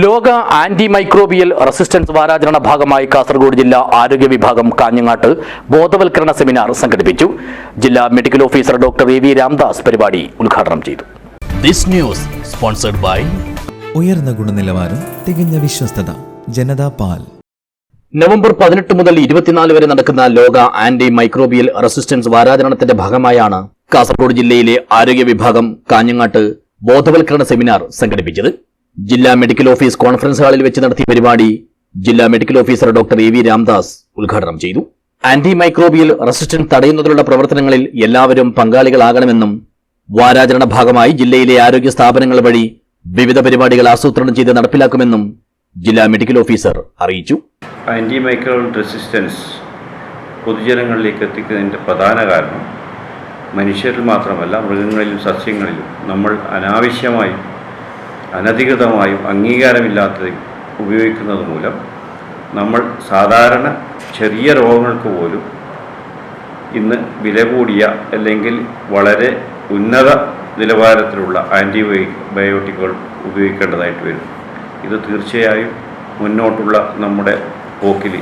ലോക anti microbial resistance വാരാചരണ ഭാഗമായി കാസർഗോഡ് ജില്ലാ ആരോഗ്യ വിഭാഗം കാഞ്ഞങ്ങാട്ട് ബോധവൽക്കരണ സെമിനാർ സംഘടിപ്പിച്ചു. ജില്ലാ medical officer doctor A V Ramdas പരിപാടി ഉദ്ഘാടനം ചെയ്തു. ദിസ് ന്യൂസ് സ്പോൺസർഡ് ബൈ ഉയർന്ന ഗുണനിലവാരം തികഞ്ഞ വിശ്വസ്തത ജനതാ പാൽ. നവംബർ പതിനെട്ട് മുതൽ ഇരുപത്തിനാല് വരെ നടക്കുന്ന ലോക ആന്റി മൈക്രോബിയൽ റെസിസ്റ്റൻസ് വാരാചരണത്തിന്റെ ഭാഗമായാണ് കാസർഗോഡ് ജില്ലയിലെ ആരോഗ്യ വിഭാഗം കാഞ്ഞങ്ങാട്ട് ബോധവൽക്കരണ സെമിനാർ സംഘടിപ്പിച്ചത്. ജില്ലാ മെഡിക്കൽ ഓഫീസ് കോൺഫറൻസ് ഹാളിൽ വെച്ച് നടത്തിയ പരിപാടി ജില്ലാ medical officer doctor A V Ramdas ഉദ്ഘാടനം ചെയ്തു. ആന്റി മൈക്രോബിയൽ റെസിസ്റ്റൻസ് തടയുന്നതിനുള്ള പ്രവർത്തനങ്ങളിൽ എല്ലാവരും പങ്കാളികളാകണമെന്നും വാരാചരണ ഭാഗമായി ജില്ലയിലെ ആരോഗ്യ സ്ഥാപനങ്ങൾ വഴി വിവിധ പരിപാടികൾ ആസൂത്രണം ചെയ്ത് നടപ്പിലാക്കുമെന്നും ജില്ലാ മെഡിക്കൽ ഓഫീസർ അറിയിച്ചു. ആന്റി മൈക്രോബിയൽ റെസിസ്റ്റൻസ് പൊതുജനങ്ങളിലേക്ക് എത്തിക്കുന്നതിന്റെ പ്രധാന കാരണം മനുഷ്യരിൽ മാത്രമല്ല മൃഗങ്ങളിലും സസ്യങ്ങളിലും നമ്മൾ അനാവശ്യമായും അനധികൃതമായും അംഗീകാരമില്ലാത്തതും ഉപയോഗിക്കുന്നത് മൂലം നമ്മൾ സാധാരണ ചെറിയ രോഗങ്ങൾക്ക് പോലും ഇന്ന് വില കൂടിയ അല്ലെങ്കിൽ വളരെ ഉന്നത നിലവാരത്തിലുള്ള ആന്റിബയോ ബയോട്ടിക്കുകൾ ഉപയോഗിക്കേണ്ടതായിട്ട് വരും. ഇത് തീർച്ചയായും മുന്നോട്ടുള്ള നമ്മുടെ പോക്കിൽ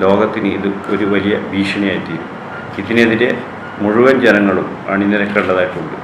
ലോകത്തിന് ഇത് ഒരു വലിയ ഭീഷണിയായിത്തീരും. ഇതിനെതിരെ മുഴുവൻ ജനങ്ങളും അണിനിരക്കേണ്ടതായിട്ടുണ്ട്.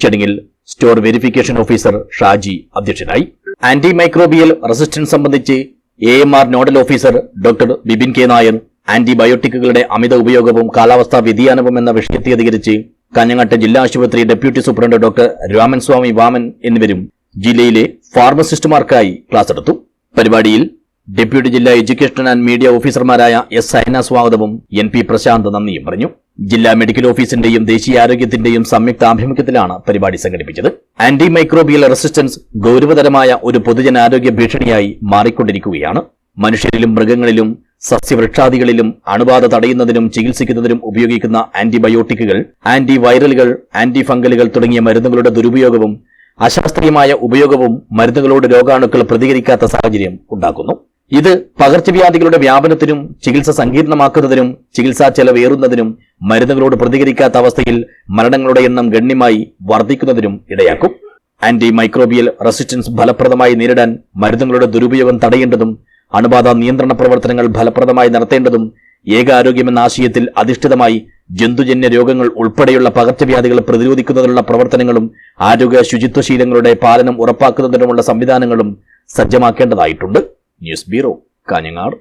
ചടങ്ങിൽ സ്റ്റോർ വെരിഫിക്കേഷൻ ഓഫീസർ ഷാജി അധ്യക്ഷനായി. ആന്റി മൈക്രോബിയൽ റെസിസ്റ്റൻസ് സംബന്ധിച്ച് A M R nodal officer doctor Bipin K Nair ആന്റിബയോട്ടിക്കുകളുടെ അമിത ഉപയോഗവും കാലാവസ്ഥാ വ്യതിയാനവും എന്ന വിഷയത്തെ അധികരിച്ച് കാഞ്ഞങ്ങാട്ട് ജില്ലാ ആശുപത്രി deputy superintendent doctor Raman Swamy Vaman എന്നിവരും ജില്ലയിലെ ഫാർമസിസ്റ്റുമാർക്കായി ക്ലാസ് എടുത്തു. പരിപാടിയിൽ ഡെപ്യൂട്ടി ജില്ലാ എഡ്യൂക്കേഷൻ ആൻഡ് മീഡിയ ഓഫീസർമാരായ എസ് സൈന സ്വാഗതവും എൻ പി പ്രശാന്ത് നന്ദിയും പറഞ്ഞു. ജില്ലാ മെഡിക്കൽ ഓഫീസിന്റെയും ദേശീയ ആരോഗ്യത്തിന്റെയും സംയുക്ത ആഭിമുഖ്യത്തിലാണ് പരിപാടി സംഘടിപ്പിച്ചത്. ആന്റി മൈക്രോബിയൽ റെസിസ്റ്റൻസ് ഗൌരവതരമായ ഒരു പൊതുജനാരോഗ്യ ഭീഷണിയായി മാറിക്കൊണ്ടിരിക്കുകയാണ്. മനുഷ്യരിലും മൃഗങ്ങളിലും സസ്യവൃക്ഷാദികളിലും അണുബാധ തടയുന്നതിനും ചികിത്സിക്കുന്നതിനും ഉപയോഗിക്കുന്ന ആന്റിബയോട്ടിക്കുകൾ ആന്റി വൈറലുകൾ ആന്റി ഫംഗലുകൾ തുടങ്ങിയ മരുന്നുകളുടെ ദുരുപയോഗവും അശാസ്ത്രീയമായ ഉപയോഗവും മരുന്നുകളോട് രോഗാണുക്കൾ പ്രതികരിക്കാത്ത സാഹചര്യം ഉണ്ടാക്കുന്നു. ഇത് പകർച്ചവ്യാധികളുടെ വ്യാപനത്തിനും ചികിത്സ സങ്കീർണമാക്കുന്നതിനും ചികിത്സാ ചെലവേറുന്നതിനും മരുന്നുകളോട് പ്രതികരിക്കാത്ത അവസ്ഥയിൽ മരണങ്ങളുടെ എണ്ണം ഗണ്യമായി വർദ്ധിക്കുന്നതിനും ഇടയാക്കും. ആന്റി മൈക്രോബിയൽ റെസിസ്റ്റൻസ് ഫലപ്രദമായി നേരിടാൻ മരുന്നുകളുടെ ദുരുപയോഗം തടയേണ്ടതും അണുബാധ നിയന്ത്രണ പ്രവർത്തനങ്ങൾ ഫലപ്രദമായി നടത്തേണ്ടതും ഏകാരോഗ്യമെന്ന ആശയത്തിൽ അധിഷ്ഠിതമായി ജന്തുജന്യ രോഗങ്ങൾ ഉൾപ്പെടെയുള്ള പകർച്ചവ്യാധികൾ പ്രതിരോധിക്കുന്നതിനുള്ള പ്രവർത്തനങ്ങളും ആരോഗ്യ ശുചിത്വശീലങ്ങളുടെ പാലനം ഉറപ്പാക്കുന്നതിനുമുള്ള സംവിധാനങ്ങളും സജ്ജമാക്കേണ്ടതായിട്ടുണ്ട്. News bureau Kakinada